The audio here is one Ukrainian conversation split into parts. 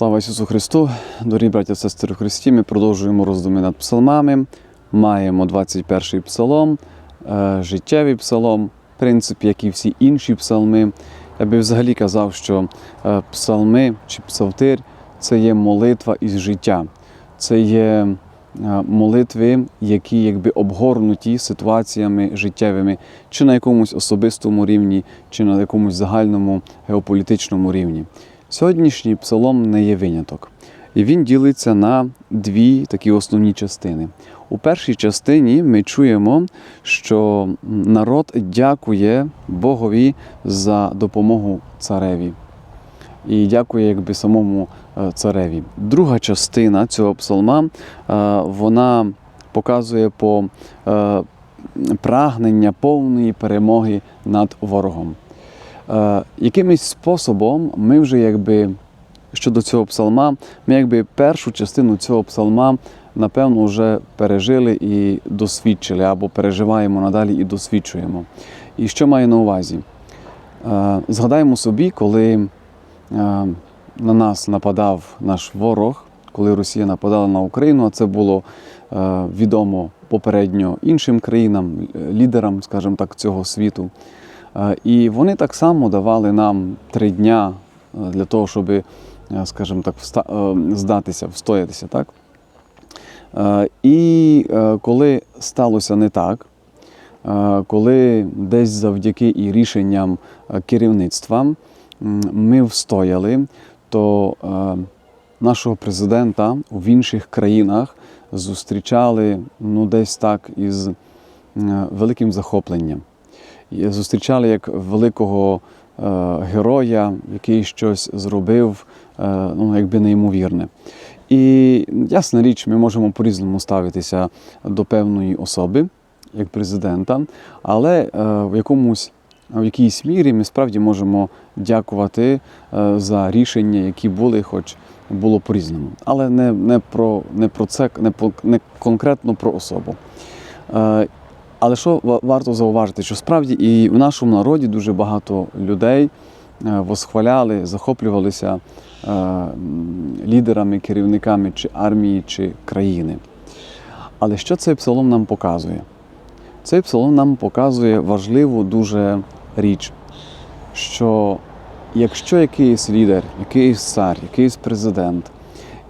Слава Ісусу Христу! Дорогі браті та сестри у Христі, ми продовжуємо роздуми над псалмами. Маємо 21-й псалом, е, життєвий псалом, в принципі, як і всі інші псалми. Я би взагалі казав, що е, псалми чи псалтир це є молитва із життя. Це є е, молитви, які якби обгорнуті ситуаціями життєвими, чи на якомусь особистому рівні, чи на якомусь загальному геополітичному рівні. Сьогоднішній псалом не є виняток. І він ділиться на дві такі основні частини. У першій частині ми чуємо, що народ дякує Богові за допомогу цареві. І дякує якби самому е, цареві. Друга частина цього псалма е, вона показує по е, прагнення повної перемоги над ворогом. Е, якимось способом ми вже якби щодо цього псалма, ми якби першу частину цього псалма, напевно, вже пережили і досвідчили, або переживаємо надалі і досвідчуємо. І що маю на увазі? Е, Згадаємо собі, коли е, на нас нападав наш ворог, коли Росія нападала на Україну, а це було відомо попередньо іншим країнам, лідерам, скажімо так, цього світу. Е, І вони так само давали нам три дня е, для того, щоб, е, скажімо так, здатися, встоятися. Так? І коли сталося не так, коли десь завдяки і рішенням керівництва ми встояли, то нашого президента в інших країнах зустрічали ну, десь так із великим захопленням. І Зустрічали як великого е, героя, який щось зробив, е, ну, якби неймовірне. І ясна річ, ми можемо по-різному ставитися до певної особи, як президента, але е, в якомусь в якійсь мірі ми справді можемо дякувати е, за рішення, які були, хоч було по-різному. Але не, не, про, не про це, не, по- не конкретно про особу. Але що варто зауважити, що справді і в нашому народі дуже багато людей е, восхваляли, захоплювалися е, лідерами, керівниками чи армії, чи країни. Але що цей псалом нам показує? Цей псалом нам показує важливу дуже річ, що якщо якийсь лідер, якийсь цар, якийсь президент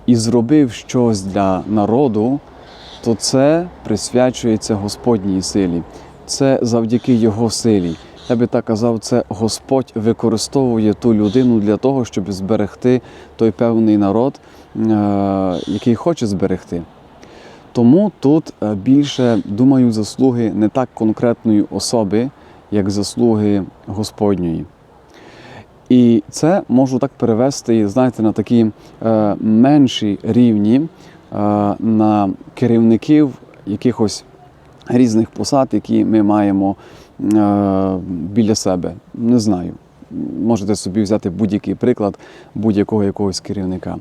і зробив щось для народу, то це присвячується Господній силі. Це завдяки Його силі. Я би так казав, це Господь використовує ту людину для того, щоб зберегти той певний народ, е, який хоче зберегти. Тому тут е, більше, думаю, заслуги не так конкретної особи, як заслуги Господньої. І це можу так перевести, знаєте, на такі е, менші рівні, на керівників якихось різних посад, які ми маємо е, біля себе. Не знаю. Можете собі взяти будь-який приклад будь-якого якогось керівника.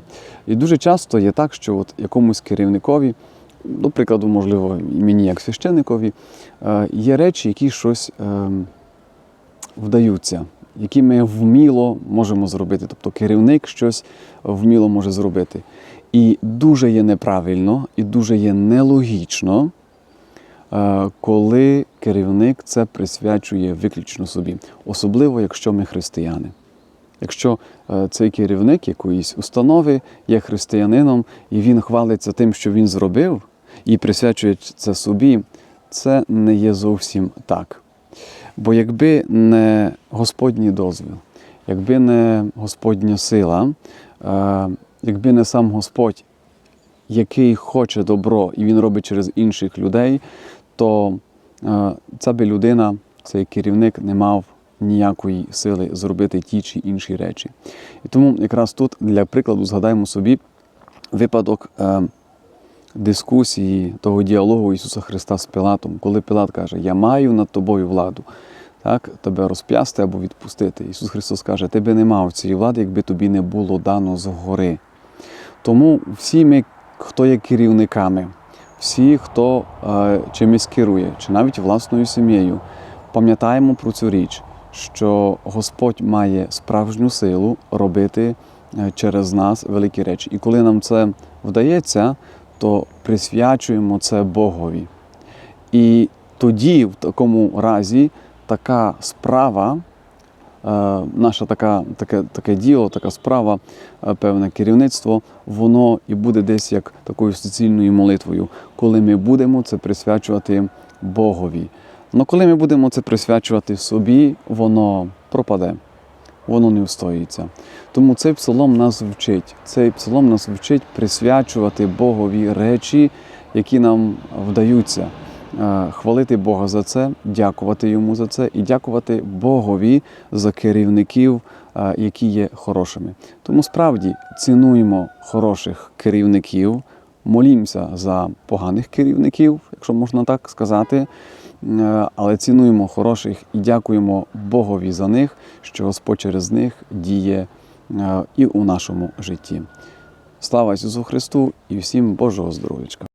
І дуже часто є так, що от якомусь керівникові, до прикладу, можливо, і мені як священникові, е, є речі, які щось е, вдаються, які ми вміло можемо зробити. Тобто керівник щось вміло може зробити. І дуже є неправильно, і дуже є нелогічно, е, коли керівник це присвячує виключно собі, особливо якщо ми християни. Якщо е, цей керівник якоїсь установи є християнином, і він хвалиться тим, що він зробив, і присвячує це собі, це не є зовсім так. Бо якби не Господній дозвіл, якби не Господня сила, е, якби не сам Господь, який хоче добро і він робить через інших людей, то е, ця би людина, цей керівник не мав ніякої сили зробити ті чи інші речі. І тому якраз тут, для прикладу, згадаємо собі випадок е, дискусії того діалогу Ісуса Христа з Пилатом, коли Пилат каже: Я маю над тобою владу. Так, тебе розп'ясти або відпустити. Ісус Христос каже, ти би не мав цієї влади, якби тобі не було дано згори. Тому всі ми, хто є керівниками, всі, хто е, чимось керує, чи навіть власною сім'єю, пам'ятаємо про цю річ, що Господь має справжню силу робити е, через нас великі речі. І коли нам це вдається, то присвячуємо це Богові. І тоді, в такому разі, така справа, е, наша така, таке, таке діло, така справа, е, певне керівництво, воно і буде десь як такою суцільною молитвою, коли ми будемо це присвячувати Богові. Але коли ми будемо це присвячувати собі, воно пропаде, воно не встоїться. Тому цей псалом нас вчить. Цей псалом нас вчить присвячувати Богові речі, які нам вдаються. Е, Хвалити Бога за це, дякувати йому за це і дякувати Богові за керівників, е, які є хорошими. Тому справді цінуємо хороших керівників, молімося за поганих керівників, якщо можна так сказати. Е, Але цінуємо хороших і дякуємо Богові за них, що Господь через них діє і у нашому житті. Слава Ісусу Христу і всім Божого здоров'ячка!